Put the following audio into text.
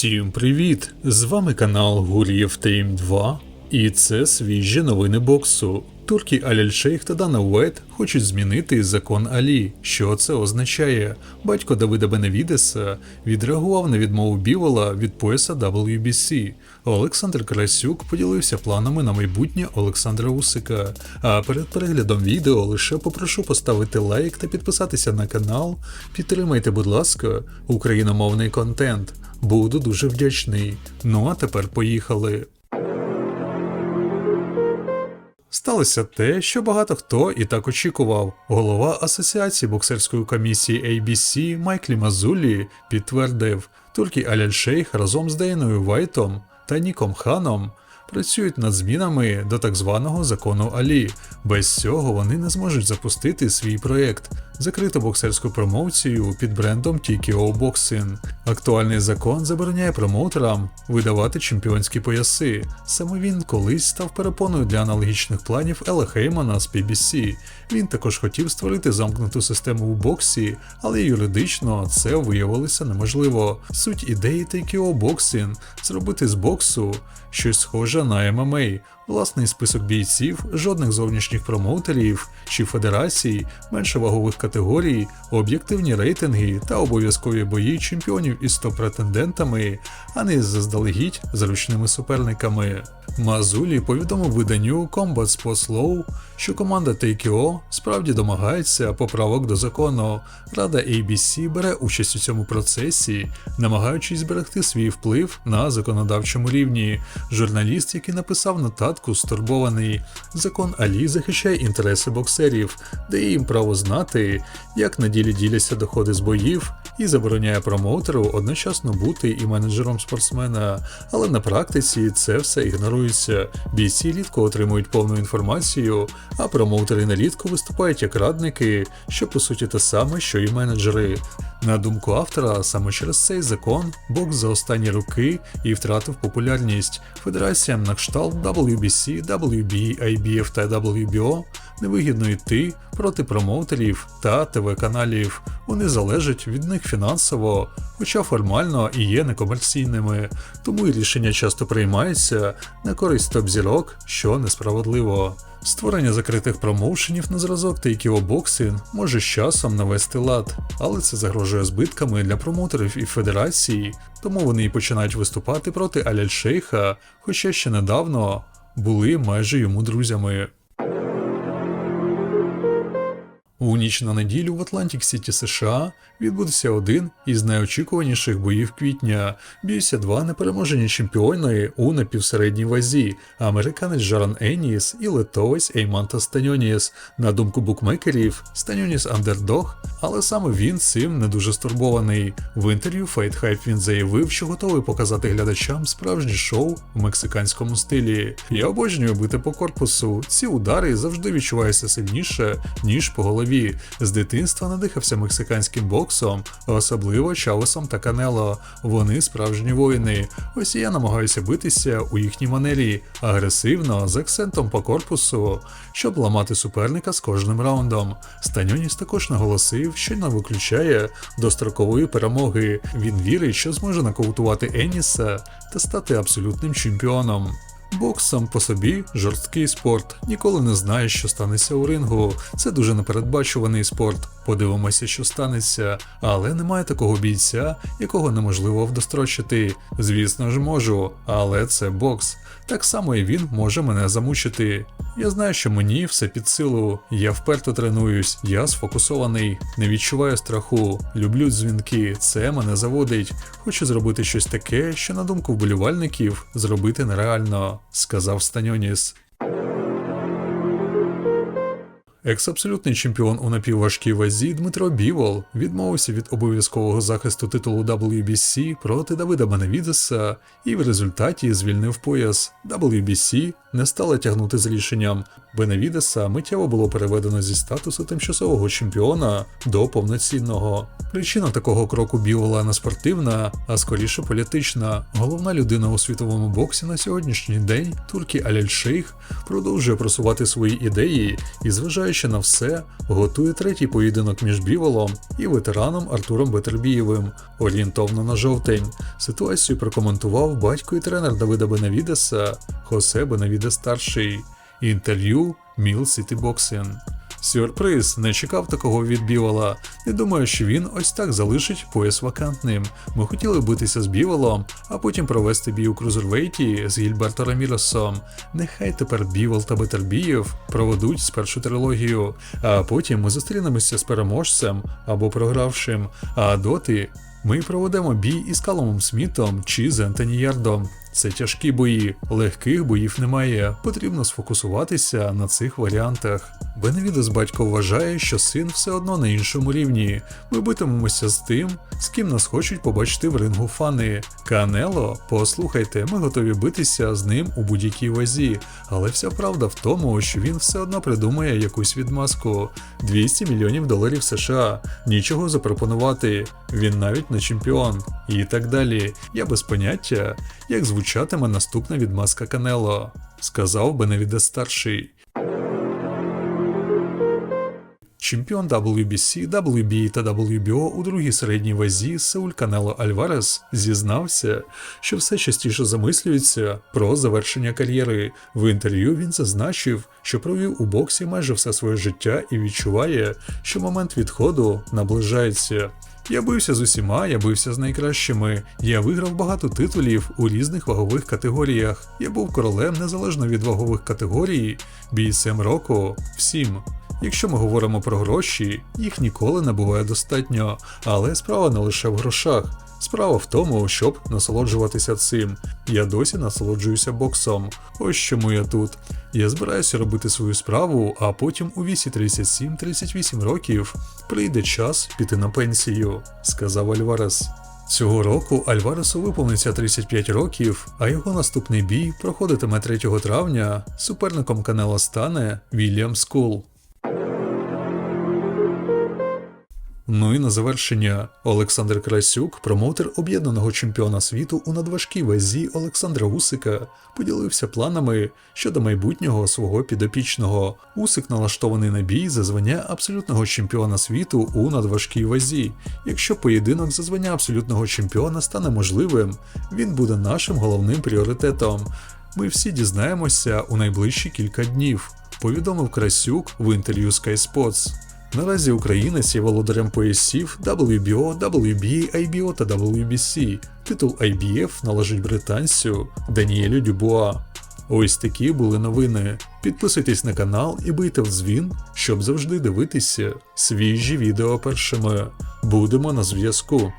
Всім привіт! З вами канал Гур'єв Тейм 2, і це свіжі новини боксу. Турки Аляль Шейх та Дана Уайт хочуть змінити закон Алі. Що це означає? Батько Давида Беневідеса відреагував на відмову Бівола від пояса WBC. Олександр Красюк поділився планами на майбутнє Олександра Усика. А перед переглядом відео лише попрошу поставити лайк та підписатися на канал. Підтримайте, будь ласка, україномовний контент. Буду дуже вдячний. Ну а тепер поїхали. Сталося те, що багато хто і так очікував. Голова Асоціації боксерської комісії ABC Майклі Мазулі підтвердив, турки Аляль Шейх разом з Дейною Вайтом та Ніком Ханом працюють над змінами до так званого закону Алі. Без цього вони не зможуть запустити свій проєкт, закриту боксерську промоцію під брендом TKO Boxing. Актуальний закон забороняє промоутерам видавати чемпіонські пояси. Саме він колись став перепоною для аналогічних планів Ела Хеймана з PBC. Він також хотів створити замкнуту систему у боксі, але юридично це виявилося неможливо. Суть ідеї TKO Boxing – зробити з боксу щось схоже на ММА, власний список бійців, жодних зовнішніх промоутерів чи федерацій, менше вагових категорій, об'єктивні рейтинги та обов'язкові бої чемпіонів із 100 претендентами, а не заздалегідь зручними суперниками. Мазулі повідомив виданню Combat Sports Law, що команда TKO справді домагається поправок до закону. Рада ABC бере участь у цьому процесі, намагаючись зберегти свій вплив на законодавчому рівні. Журналіст, який написав нотатку, стурбований. Закон Алі захищає інтереси боксерів, дає їм право знати, як на ділі діляться доходи з боїв, і забороняє промоутеру одночасно бути і менеджером спортсмена. Але на практиці це все ігнорується. Бійці рідко отримують повну інформацію, а промоутери нерідко виступають як радники, що по суті те саме, що і менеджери. На думку автора, саме через цей закон бокс за останні роки і втратив популярність. Федераціям на кшталт WBC, WBA, IBF та WBO невигідно йти проти промоутерів та ТВ-каналів. Вони залежать від них фінансово, хоча формально і є некомерційними, тому і рішення часто приймаються на користь топ-зірок, що несправедливо. Створення закритих промоушенів на зразок та Boxing може з часом навести лад, але це загрожує збитками для промоутерів і федерації, тому вони і починають виступати проти Аляль Шейха, хоча ще недавно були майже йому друзями. У ніч на неділю в Атлантик Сіті США відбудеться один із найочікуваніших боїв квітня. Б'ються два непереможені чемпіони у напівсередній вазі американець Жаран Еніс і литовець Ейманта Станьоніс. На думку букмекерів, Станьоніс андердог, але саме він цим не дуже стурбований. В інтерв'ю Fight Hype він заявив, що готовий показати глядачам справжнє шоу в мексиканському стилі. Я обожнюю бити по корпусу. Ці удари завжди відчуваються сильніше, ніж по голові. З дитинства надихався мексиканським боксом, особливо Чавесом та Канело. Вони справжні воїни. Ось я намагаюся битися у їхній манері, агресивно, з акцентом по корпусу, щоб ламати суперника з кожним раундом. Станьоніс також наголосив, що не виключає дострокової перемоги. Він вірить, що зможе нокаутувати Еніса та стати абсолютним чемпіоном. Бокс сам по собі жорсткий спорт. Ніколи не знаєш, що станеться у рингу. Це дуже непередбачуваний спорт. Подивимося, що станеться. Але немає такого бійця, якого неможливо вдострочити. Звісно ж, можу, але це бокс. Так само і він може мене замучити. Я знаю, що мені все під силу. Я вперто тренуюсь, я сфокусований, не відчуваю страху, люблю дзвінки, це мене заводить. Хочу зробити щось таке, що на думку вболівальників зробити нереально, сказав Станьоніс. Екс-абсолютний чемпіон у напівважкій вазі Дмитро Бівол відмовився від обов'язкового захисту титулу WBC проти Давида Беневідеса і в результаті звільнив пояс. WBC не стала тягнути з рішенням. Беневідеса миттєво було переведено зі статусу тимчасового чемпіона до повноцінного. Причина такого кроку Бівола не спортивна, а скоріше політична. Головна людина у світовому боксі на сьогоднішній день, туркі Аляль Шейх, продовжує просувати свої ідеї і зважаючи незважаючи на все, готує третій поєдинок між Біволом і ветераном Артуром Бетербієвим, орієнтовно на жовтень. Ситуацію прокоментував батько і тренер Давида Бенавідеса Хосе Бенавідес старший. Інтерв'ю Міл Сіті Боксин. Сюрприз, не чекав такого від Бівола. Не думаю, що він ось так залишить пояс вакантним. Ми хотіли битися з Біволом, а потім провести бій у крузервейті з Гільберто Раміросом. Нехай тепер Бівол та Бетербієв проведуть спершу трилогію, а потім ми зустрінемося з переможцем або програвшим. А доти ми проведемо бій із Каломом Смітом чи з Ентоні Ярдом. Це тяжкі бої, легких боїв немає. Потрібно сфокусуватися на цих варіантах. Беневідес батько вважає, що син все одно на іншому рівні. Ми битимемося з тим, з ким нас хочуть побачити в рингу фани. Канело, послухайте, ми готові битися з ним у будь-якій вазі, але вся правда в тому, що він все одно придумає якусь відмазку. 200 мільйонів доларів США, нічого запропонувати. Він навіть не чемпіон, і так далі. Я без поняття, як звучатиме наступна відмазка Канело, сказав Беневідес старший. Чемпіон WBC, WBA та WBO у другій середній вазі Сеуль Канело Альварес зізнався, що все частіше замислюється про завершення кар'єри. В інтерв'ю він зазначив, що провів у боксі майже все своє життя і відчуває, що момент відходу наближається. Я бився з усіма, я бився з найкращими. Я виграв багато титулів у різних вагових категоріях. Я був королем незалежно від вагових категорій, бійцем року, всім. Якщо ми говоримо про гроші, їх ніколи не буває достатньо, але справа не лише в грошах. Справа в тому, щоб насолоджуватися цим. Я досі насолоджуюся боксом. Ось чому я тут. Я збираюся робити свою справу, а потім у вісі 37-38 років прийде час піти на пенсію, сказав Альварес. Цього року Альваресу виповниться 35 років, а його наступний бій проходитиме 3 травня. Суперником Канела стане Вільям Скул. Ну і на завершення Олександр Красюк, промоутер об'єднаного чемпіона світу у надважкій вазі Олександра Усика, поділився планами щодо майбутнього свого підопічного. Усик налаштований на бій за звання абсолютного чемпіона світу у надважкій вазі. Якщо поєдинок за звання абсолютного чемпіона стане можливим, він буде нашим головним пріоритетом. Ми всі дізнаємося у найближчі кілька днів, повідомив Красюк в інтерв'ю Sky Sports. Наразі українець є володарем поясів WBO, WBA, IBO та WBC. Титул IBF належить британцю Даніелю Дюбуа. Ось такі були новини. Підписуйтесь на канал і бийте в дзвін, щоб завжди дивитися свіжі відео першими. Будемо на зв'язку.